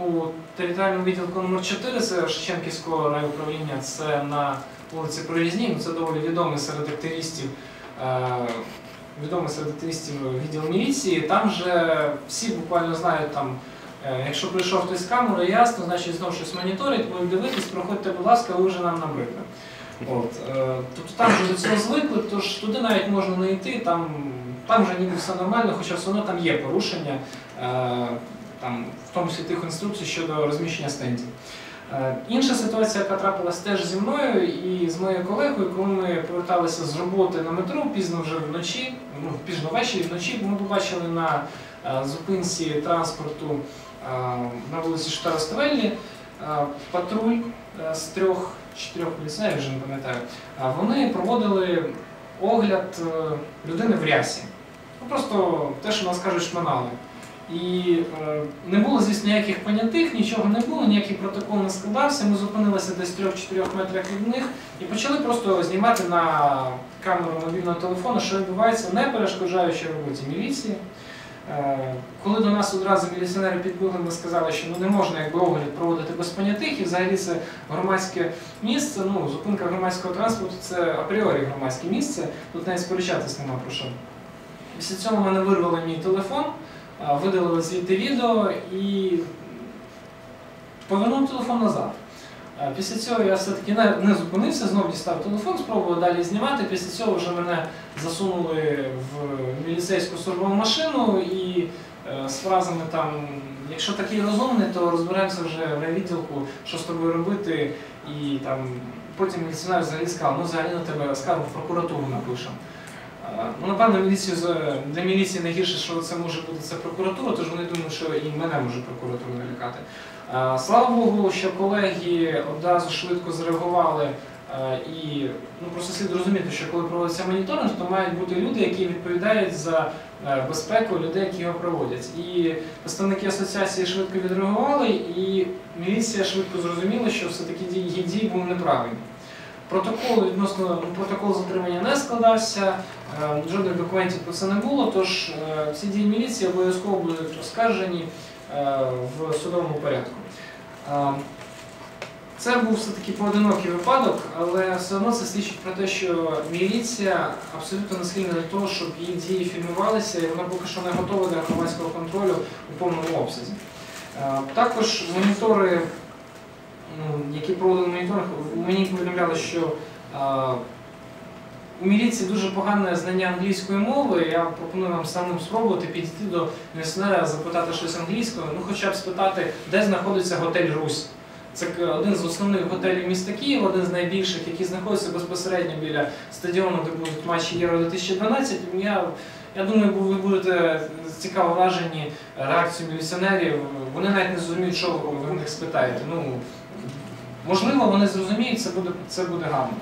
У територіальному відділку номер 4 це Шевченківського райуправління, це на вулиці Прорізній, ну, це доволі відомий серед активістів, е, відомий серед активістів відділ міліції. Там же всі буквально знають, там, е, якщо прийшов хтось з камерою, ясно, значить знову щось моніторить, будемо дивитись, проходьте, будь ласка, ви вже нам набридли. От, е, тобто там вже до цього звикли, тож туди навіть можна не йти, там, там вже ніби все нормально, хоча все одно там є порушення. Там, в тому числі тих інструкцій щодо розміщення стендів. Е, Інша ситуація, яка трапилась теж зі мною і з моєю колегою, коли ми поверталися з роботи на метро пізно вже вночі, ну пізно ввечері вночі, ми побачили на е, зупинці транспорту е, на вулиці Штароставеллі патруль е, з трьох чотирьох поліцейів, вже не пам'ятаю. Вони проводили огляд людини в рясі. Ну, просто те, що нас кажуть, шманали. І е, не було, звісно, ніяких понятих, нічого не було, ніякий протокол не складався. Ми зупинилися десь в 3-4 метрах від них і почали просто знімати на камеру мобільного телефону, що відбувається, не перешкоджаючи роботі міліції. Е, коли до нас одразу міліціонери підбігли, ми сказали, що ну, не можна якби огляд проводити без понятих, і взагалі це громадське місце, ну, зупинка громадського транспорту це апріорі громадське місце, тут навіть сперечатись нема про що. Після цього мене вирвали мій телефон. А, видалили звідти відео і повернув телефон назад. Після цього я все-таки не, зупинився, знов дістав телефон, спробував далі знімати. Після цього вже мене засунули в міліцейську службову машину і е, з фразами там, якщо такий розумний, то розберемося вже в райвідділку, що з тобою робити. І там потім міліціонер взагалі сказав, ну взагалі на тебе скаргу в прокуратуру напишемо. Ну, напевно, для міліції найгірше, що це може бути це прокуратура, тож вони думають, що і мене може прокуратура налякати. Слава Богу, що колеги одразу швидко зреагували. І ну, просто слід розуміти, що коли проводиться моніторинг, то мають бути люди, які відповідають за е, безпеку людей, які його проводять. І представники асоціації швидко відреагували, і міліція швидко зрозуміла, що все-таки дії- дії були неправильні. Протокол відносно ну, протокол затримання не складався, е, жодних документів про це не було. Тож е, всі дії міліції обов'язково будуть оскаржені е, в судовому порядку. Е, Це був все-таки поодинокий випадок, але все одно це свідчить про те, що міліція абсолютно не схильна до того, щоб її дії фільмувалися, і вона поки що не готова для громадського контролю у повному обсязі. Е, Також монітори які проводили моніторинг, мені повідомляли, що у міліції дуже погане знання англійської мови. Я пропоную вам самим спробувати підійти до міліціонера, запитати щось англійською, ну хоча б спитати, де знаходиться готель Русь. Це один з основних готелів міста Києва, один з найбільших, який знаходиться безпосередньо біля стадіону, де будуть матчі Євро 2012. Я, я думаю, ви будете цікаво вражені реакцією міліціонерів. Вони навіть не зрозуміють, що ви в них спитаєте. Ну, Можливо, вони зрозуміють, це буде, це буде гарно.